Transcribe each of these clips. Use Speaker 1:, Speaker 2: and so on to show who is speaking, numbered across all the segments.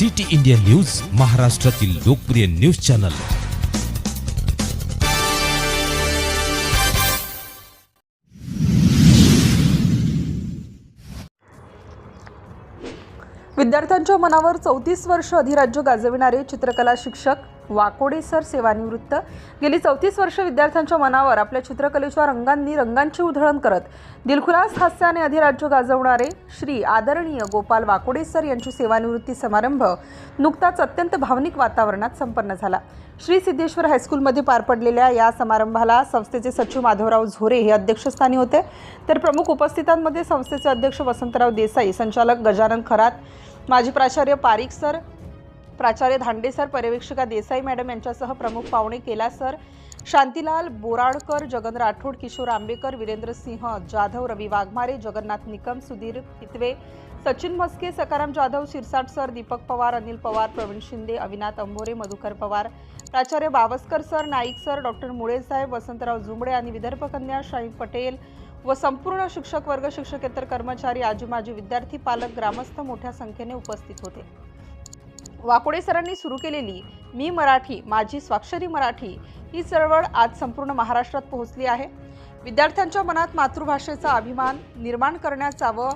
Speaker 1: City India news महाराष्ट्रातील लोकप्रिय news channel.
Speaker 2: विद्यार्थ्यांच्या मनावर चौतीस वर्ष अधिराज्य गाजविणारे चित्रकला शिक्षक वाकोडे सर सेवानिवृत्त. गेली चौतीस वर्ष विद्यार्थ्यांच्या मनावर आपल्या चित्रकलेच्या रंगांनी रंगांची उधळण करत दिलखुलास हास्याने अधिराज्य गाजवणारे श्री आदरणीय गोपाल वाकोडे सर यांची सेवानिवृत्ती समारंभ नुकताच अत्यंत भावनिक वातावरणात संपन्न झाला. श्री सिद्धेश्वर हायस्कूलमध्ये पार पडलेल्या या समारंभाला संस्थेचे सचिव माधवराव झोरे हे अध्यक्षस्थानी होते. तर प्रमुख उपस्थितांमध्ये संस्थेचे अध्यक्ष वसंतराव देसाई संचालक गजानन खरात माजी प्राचार्य पारिक सर प्राचार्य धांडे सर पर्यवेक्षिका देसाई मॅडम यांच्यासह प्रमुख पाहुणे केला सर. शांतीलाल बोराडकर जगन राठोड किशोर आंबेकर वीरेंद्र सिंह जाधव रवी वाघमारे जगन्नाथ निकम सुधीर पितवे सचिन मस्के सकाराम जाधव शिरसाट सर दीपक पवार अनिल पवार प्रवीण शिंदे अविनाथ अंभोरे मधुकर पवार प्राचार्य Bawaskar sir Naik sir doctor Mule saheb Vasantrao Jumbade आणि विदर्भ कन्या शाहीन पटेल व संपूर्ण शिक्षक वर्ग शिक्षकेतर कर्मचारी आजी माजी विद्यार्थी पालक ग्रामस्थ मोठ्या संख्येने उपस्थित होते. वाकोडे सरांनी सुरू केलेली मी मराठी माझी स्वाक्षरी मराठी ही चळवळ आज संपूर्ण महाराष्ट्रात पोहोचली आहे. विद्यार्थ्यांच्या मनात मातृभाषेचा अभिमान निर्माण करण्याचा व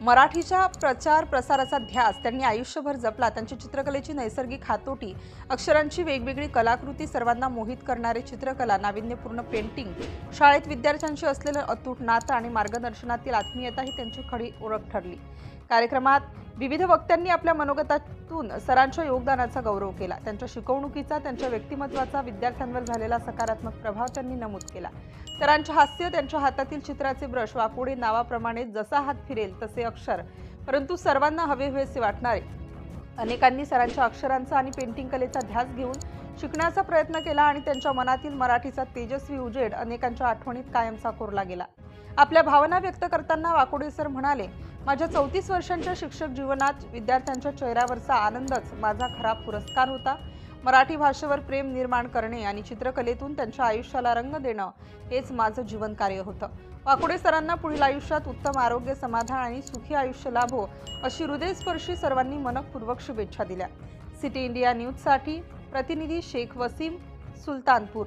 Speaker 2: मराठीच्या प्रचार प्रसाराचा ध्यास त्यांनी आयुष्यभर जपला. त्यांची चित्रकलेची नैसर्गिक हातोटी अक्षरांची वेगवेगळी कलाकृती सर्वांना मोहित करणारे चित्रकला नाविन्यपूर्ण पेंटिंग शाळेत विद्यार्थ्यांशी असलेलं अतूट नातं आणि मार्गदर्शनातील आत्मीयता ही त्यांची खडी ओळख ठरली. कार्यक्रमात विविध वक्त्यांनी आपल्या मनोगतातून सरांच्या योगदानाचा गौरव केला. त्यांच्या शिकवणुकीचा त्यांच्या व्यक्तिमत्वाचा विद्यार्थ्यांवर झालेला सकारात्मक प्रभाव त्यांनी नमूद केला. सरांचे हास्य त्यांच्या हातातील चित्राचे ब्रश वाकोडे नावाप्रमाणे जसा हात फिरेल तसे अक्षर. परंतु सर्वांना हवे हवेसे वाटणारे. अनेकांनी सरांच्या अक्षरांचा आणि पेंटिंग कलेचा ध्यास घेऊन शिकण्याचा प्रयत्न केला आणि त्यांच्या मनातील मराठीचा तेजस्वी उजेड अनेकांच्या आठवणीत कायमचा कोरला गेला. आपल्या भावना व्यक्त करताना वाकोडे सर म्हणाले माझ्या चौतीस वर्षांच्या शिक्षक जीवनात विद्यार्थ्यांच्या चेहऱ्यावरचा आनंदच माझा खरा पुरस्कार होता. मराठी भाषेवर प्रेम निर्माण करणे आणि चित्रकलेतून त्यांच्या आयुष्याला रंग देणं हेच माझं जीवनकार्य होतं. वाकुडे सरांना पुढील आयुष्यात उत्तम आरोग्य समाधान आणि सुखी आयुष्य लाभो अशी हृदयस्पर्शी सर्वांनी मनपूर्वक शुभेच्छा दिल्या. सिटी इंडिया न्यूजसाठी प्रतिनिधी शेख वसीम सुलतानपूर.